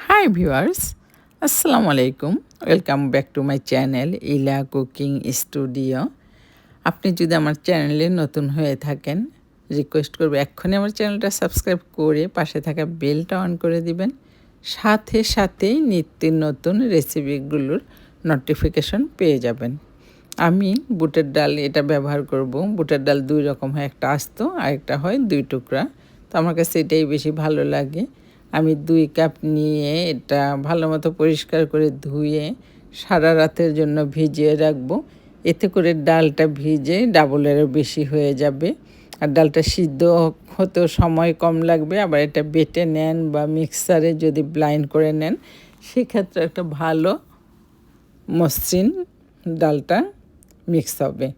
High viewers আসসালামু আলাইকুম welcome back to my channel Ila cooking studio আপনি যদি আমার চ্যানেলে নতুন হয়ে থাকেন রিকোয়েস্ট করব এক্ষুনি আমার চ্যানেলটা সাবস্ক্রাইব করে পাশে থাকা বেলটা অন করে দিবেন সাথে সাথেই নিত্য নতুন রেসিপিগুলোর নোটিফিকেশন পেয়ে যাবেন আমি বুটের ডাল এটা ব্যবহার করব বুটের ডাল দুই রকম হয় একটা আস্ত আর একটা হয় দুই টুকরা তো আমার কাছে এটাই বেশি ভালো লাগে আমি দুই কাপ নিয়ে এটা ভালো মতো পরিষ্কার করে ধুয়ে সারা রাতের জন্য ভিজিয়ে রাখব। এতে করে ডালটা ভিজে ডাবলেরও বেশি হয়ে যাবে। আর ডালটা সিদ্ধ হতেও সময় কম লাগবে, আবার এটা বেটে নেন বা মিক্সারে যদি ব্লাইন্ড করে নেন, সেক্ষেত্রে একটা ভালো মসৃণ ডালটা মিক্স হবে।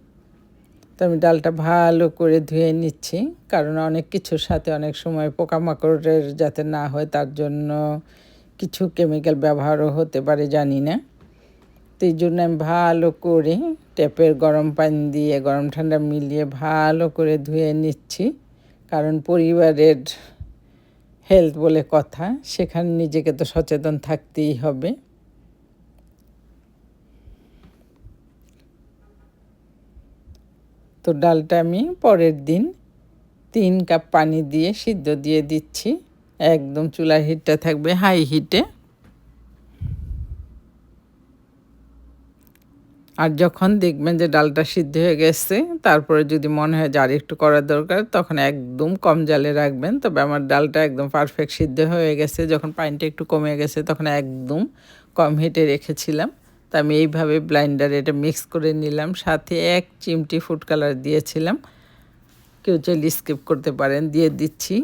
আমি ডালটা ভালো করে ধুয়ে নিচ্ছি, কারণ অনেক কিছুর সাথে অনেক সময় পোকামাকড়ের যাতে না হয় তার জন্য কিছু কেমিক্যাল ব্যবহারও হতে পারে, জানি না। তো এই জন্য আমি ভালো করে ট্যাপের গরম পানি দিয়ে, গরম ঠান্ডা মিলিয়ে ভালো করে ধুয়ে নিচ্ছি, কারণ পরিবারের হেলথ বলে কথা, সেখানে নিজেকে তো সচেতন থাকতেই হবে। তো ডালটা আমি পরের দিন তিন কাপ পানি দিয়ে সিদ্ধ দিয়ে দিচ্ছি। একদম চুলার হিটটা থাকবে হাই হিটে। আর যখন দেখবেন যে ডালটা সিদ্ধ হয়ে গেছে, তারপরে যদি মনে হয় যে আর একটু করার দরকার, তখন একদম কম জালে রাখবেন। তবে আমার ডালটা একদম পারফেক্ট সিদ্ধ হয়ে গেছে। যখন পানিটা একটু কমে গেছে, তখন একদম কম হিটে রেখেছিলাম। তা আমি এইভাবে ব্লাইন্ডারে এটা মিক্স করে নিলাম। সাথে এক চিমটি ফুড কালার দিয়েছিলাম। কেউ চাইলে স্কিপ করতে পারেন। দিয়ে দিচ্ছি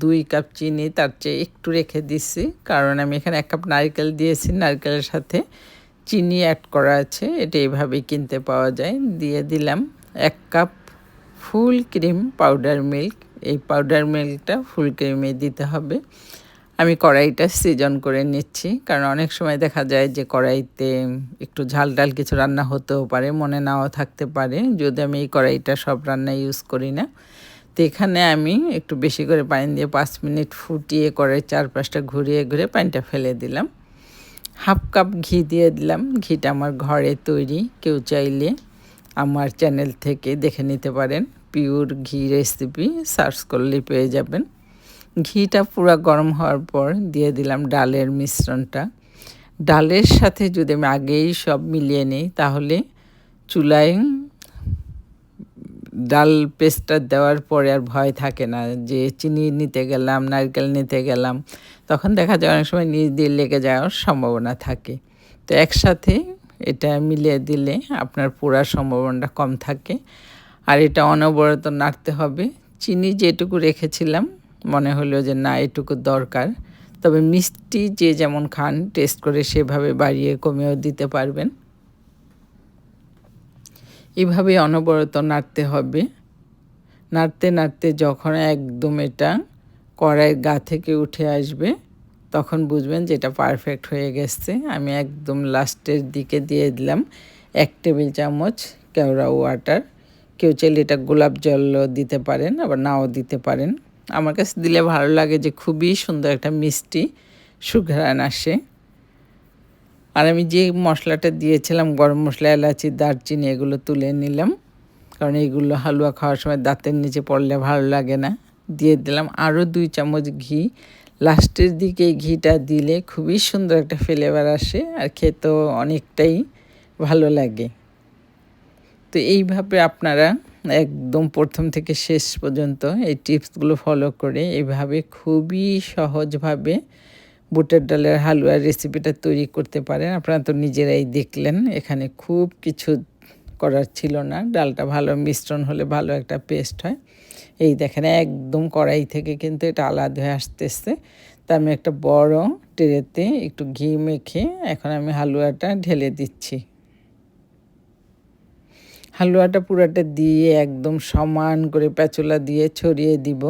দুই কাপ চিনি, তার চেয়ে একটু রেখে দিচ্ছি। কারণ আমি এখানে এক কাপ নারকেল দিয়েছি। নারকেলের সাথে চিনি অ্যাড করা আছে। এটা এইভাবেই কিনতে পাওয়া যায়। দিয়ে দিলাম এক cup full cream powder milk এই পাউডার মিল্কটা ফুল ক্রিমে দিতে হবে। আমি কড়াইটা সিজন করে নিচ্ছি। কারণ অনেক সময় দেখা যায় যে কড়াইতে একটু ঝাল ডাল কিছু রান্না হতেও পারে, মনে নাও থাকতে পারে। যদি আমি এই কড়াইটা সব রান্না ইউজ করি না, তো এখানে আমি একটু বেশি করে পানি দিয়ে পাঁচ মিনিট ফুটিয়ে কড়াই চারপাশটা ঘুরিয়ে ঘুরে পানিটা ফেলে দিলাম। হাফ কাপ ঘি দিয়ে দিলাম। ঘিটা আমার ঘরে তৈরি। কেউ চাইলে আমার চ্যানেল থেকে দেখে নিতে পারেন। পিওর ঘি রেসিপি সার্চ করলে পেয়ে যাবেন। ঘিটা পুরো গরম হওয়ার পর দিয়ে দিলাম ডালের মিশ্রণটা। ডালের সাথে যদি আমি আগেই সব মিলিয়ে নিই, তাহলে চুলায় ডাল পেস্টটা দেওয়ার পরে আর ভয় থাকে না যে চিনি নিতে গেলাম, নারকেল নিতে গেলাম, তখন দেখা যায় অনেক সময় নিজ দিয়ে লেগে যাওয়ার সম্ভাবনা থাকে। তো একসাথে এটা মিলিয়ে দিলে আপনার পুরার সম্ভাবনাটা কম থাকে। আর এটা অনবরত নাড়তে হবে। চিনি যেটুকু রেখেছিলাম মনে হলো যে না, এটুকু দরকার। তবে মিষ্টি যে যেমন খান টেস্ট করে সেভাবে বাড়িয়ে কমেও দিতে পারবেন। এভাবে অনবরত নাড়তে হবে। নাড়তে নাড়তে যখন একদম এটা কড়াইয়ের গা থেকে উঠে আসবে, তখন বুঝবেন যে এটা পারফেক্ট হয়ে গেছে। আমি একদম লাস্টের দিকে দিয়ে দিলাম এক টেবিল চামচ কেওড়া ওয়াটার কেউ চাইলে এটা গোলাপ জলও দিতে পারেন, আবার নাও দিতে পারেন। আমার কাছে দিলে ভালো লাগে যে খুবই সুন্দর একটা মিষ্টি সুঘ্রাণ আসে। আর আমি যে মশলাটা দিয়েছিলাম, গরম মশলা, এলাচি, দারচিনি, এগুলো তুলে নিলাম। কারণ এইগুলো হালুয়া খাওয়ার সময় দাঁতের নিচে পড়লে ভালো লাগে না। দিয়ে দিলাম আরও দুই চামচ ঘি। লাস্টের দিকে ঘিটা দিলে খুবই সুন্দর একটা ফ্লেভার আসে আর খেতেও অনেকটাই ভালো লাগে। তো এইভাবে আপনারা একদম প্রথম থেকে শেষ পর্যন্ত এই টিপসগুলো ফলো করে এভাবে খুবই সহজভাবে বুটের ডালের হালুয়ার রেসিপিটা তৈরি করতে পারেন। আপনারা তো নিজেরাই দেখলেন, এখানে খুব কিছু করার ছিল না। ডালটা ভালো মিশ্রণ হলে ভালো একটা পেস্ট হয়। এই দেখেন একদম কড়াই থেকে কিন্তু এটা আলাদা হয়ে আসতেছে। তা আমি একটা বড় ট্রেতে একটু ঘি মেখে এখন আমি হালুয়াটা ঢেলে দিচ্ছি। হালুয়াটা পুরাটা দিয়ে একদম সমান করে প্যাচোলা দিয়ে ছড়িয়ে দিব।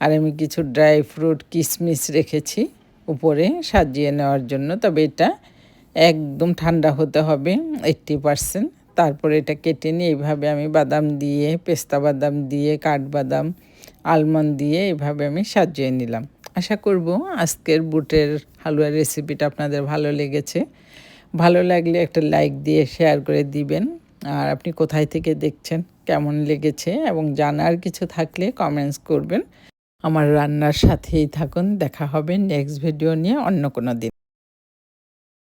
আর আমি কিছু ড্রাই ফ্রুট কিশমিশ রেখেছি উপরে সাজিয়ে নেওয়ার জন্য। তবে এটা একদম ঠান্ডা হতে হবে এইট্টি পারসেন্ট। তারপরে এটা কেটে নিয়ে এইভাবে আমি বাদাম দিয়ে, পেস্তা বাদাম দিয়ে, কাঠবাদাম, আলমন্ড দিয়ে এইভাবে আমি সাজিয়ে নিলাম। আশা করব আজকের বুটের হালুয়া রেসিপিটা আপনাদের ভালো লেগেছে। ভালো লাগলে একটা লাইক দিয়ে শেয়ার করে দিবেন। আর আপনি কোথায় থেকে দেখছেন, কেমন লেগেছে এবং জানার কিছু থাকলে কমেন্টস করবেন। আমার রান্নার সাথেই থাকুন, দেখা হবে নেক্সট ভিডিও নিয়ে অন্য কোনো দিন।